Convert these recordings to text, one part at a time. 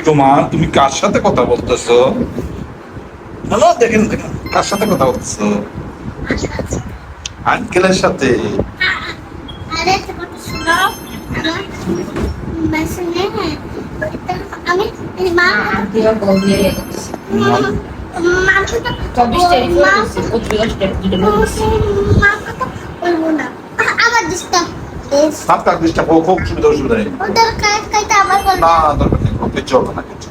কি গো মা তুমি কার সাথে কথা বলতেছো হ্যালো দেখেন দেখেন কার সাথে কথা বলতেছো আঙ্কেলের সাথে আমি মা না আবার ডিস্টার্ব সাপ কাক দৃষ্টা হোক হোক সুবিধা অসুবিধা নেই না দরকার নেই কিচ্ছু হবে না কিচ্ছু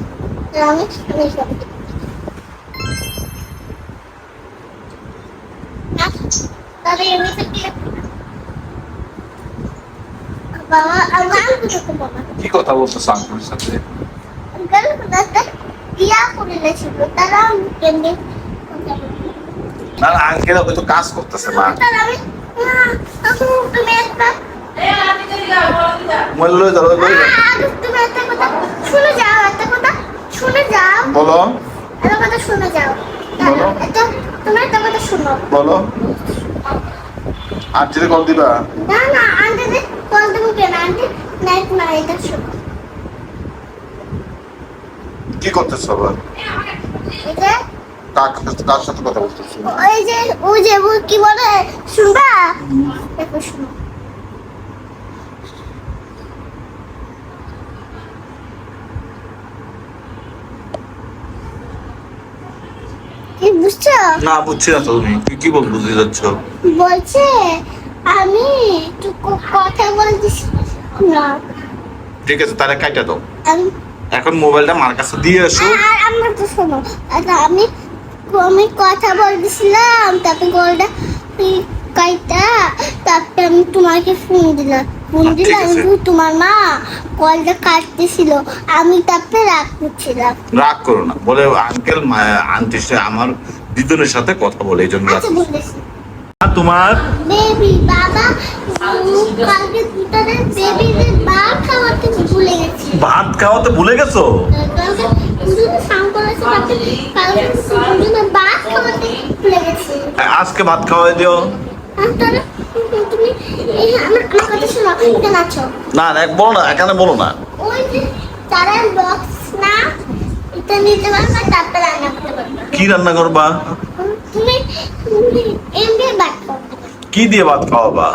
কি কথা বলছো সাংকুর সাথে না আঙ্কেল হয়তো কাজ করতেছে না মোবাইল লয়ে যাও। একটা শুনে যাও একটা কথা শুনে যাও। বলো। একটা কথা শুনে যাও। বলো। একটা তুমি একটা কথা শুনো। বলো। আর কল দিবা? না না আন্টি কল কেন? আন্টি নাইট না এটা শুনো। কি করতেছো আবার? এটা কার সাথে কথা বলতেছো? ওই যে ওই যে কি বলে? শুনবা? দেখো শুনো। বুঝছ? না বুঝছি না তুমি। কি- কি বল বুঝতে যাচ্ছ বলছে আমি কথা বলতেছি না। ঠিক আছে তাহলে কাইটা দাও। এখন মোবাইলটা মার কাছে দিয়ে এসো আর আমার তো শোনো। আচ্ছা আমি আমি কথা বলতেছিলাম তারপরে কলটা কাইটা তারপরে আমি তোমাকে ফোন দিলাম। আছে। কিন্তু তোমার মা কলটা কাটতেছিল আমি তারপরে রাগ করছিলাম। রাগ করো না বলে আঙ্কেল আন্টি সে আমার দিদুনের সাথে কথা বলে এই জন্য রাগ আচ্ছা। তোমার? বেবি বাবা কালকে দুটারে বেবিদের বার খাওয়াতে ভুলে গেছি। ভাত খাওয়াতে ভুলে গেছো? কালকে দুজনে স্নান করেছে কালকে দুজনে ভাত খাওয়াতে ভুলে গেছি। আজকে ভাত খাওয়াই দিও। না বলো না, এখানে বলো না। কি রান্না করবা? কি দিয়ে ভাত খাওয়াবা?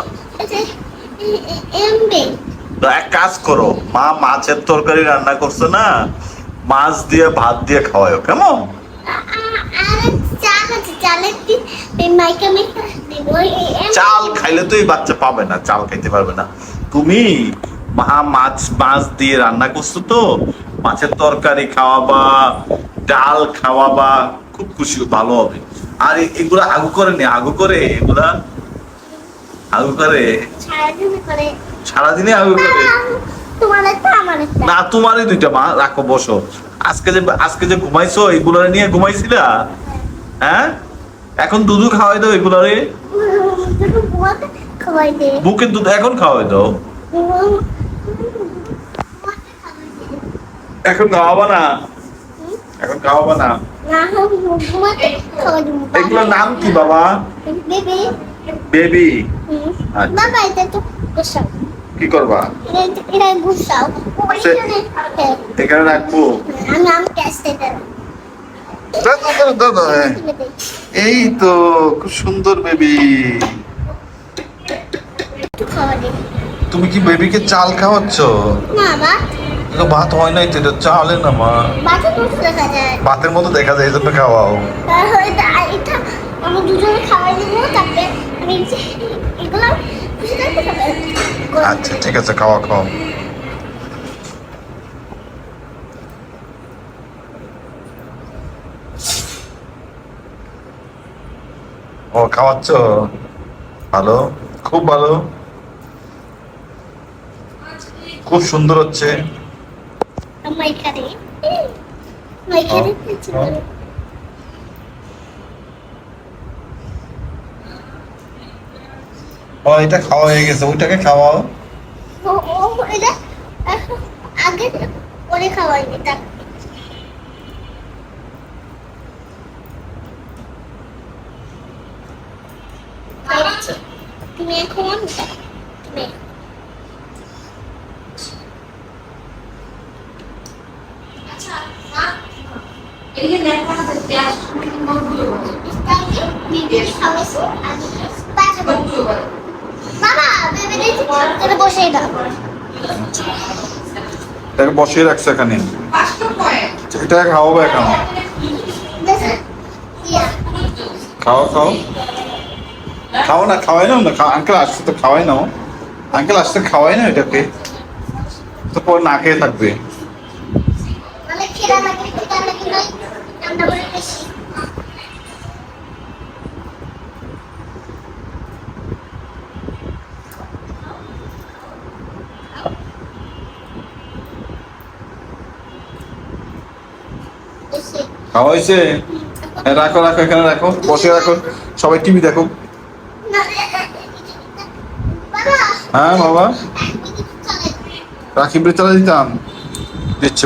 এক কাজ করো, মা মাছের তরকারি রান্না করছে না, মাছ দিয়ে ভাত দিয়ে খাওয়াও কেমন? আর চাল আছে, চালের চাল খাইলে তো এই বাচ্চা পাবে না, চাল খাইতে পারবে না। তুমি মা মাছ মাছ দিয়ে রান্না করছ তো, মাছের তরকারি খাওয়াবা, ডাল খাওয়াবা, খুব খুশি, ভালো হবে। আর এগুলা আগু করে নে, আগু করে এগুলা আগু করে। সারাদিনে আগু করে। না, তোমারই দুইটা মা, রাখো, বসো। আজকে যে আজকে যে ঘুমাইছো এগুলো নিয়ে ঘুমাইছিলা? হ্যাঁ? এখন দুধু খাওয়াই দাও এগুলারে। বুকের দুধ এখন খাওয়াই দাও। বুয়াকে খাওয়াই দে এখন খাওয়াবা না? এখন খাওয়াবা না? এগুলোর নাম কি বাবা? বেবি। বেবি। আচ্ছা। বাবা এটা তো কি করবা? হ্যাঁ, এখানে রাখব। হ্যাঁ। এই তো খুব সুন্দর বেবি। তুমি কি বেবিকে চাল খাওয়াচ্ছ? না বা এটা ভাত হয় নাই তো এটা চালে না মা। বাচ্চা তো দেখা যায়। ভাতের মতো দেখা যায় এই জন্য খাওয়াও। এটা এটা আমি দুজনে খাওয়াই দেবো তারপরে আমি এগুলো খুশি থাকতে খাবে আচ্ছা ঠিক আছে খাওয়া খাও ও খাওয়াচ্ছ? ভালো? খুব ভালো। খুব সুন্দর হচ্ছে। ও এটা খাওয়া হয়ে গেছে। ওইটাকে খাওয়াও। আগে পরে তুমি এখন এদিকে দেখো না গ্যাস মগগুলো বলো খাওয়াইছি আমি পাশে বসে- মগগুলো বলো। বাবা বেবি দিয়েছি এটা বসে দাও। এটাকে বসিয়ে রাখছে এখানে। এটা খাওয়াবো এখন খাও? খাও খাও। না খাওয়াই নাও না আঙ্কেল আসছে তো খাওয়াই নাও। আঙ্কেল আসছে খাওয়াই না এটাকে। তো পর না খেয়ে থাকবে। বেশি খাওয়াইছে হ্যাঁ, রাখো রাখো এখানে রাখো। বসে রাখো। সবাই টিভি দেখো। হ্যাঁ বাবা। রাখিব চালা দিতাম। দিচ্ছ।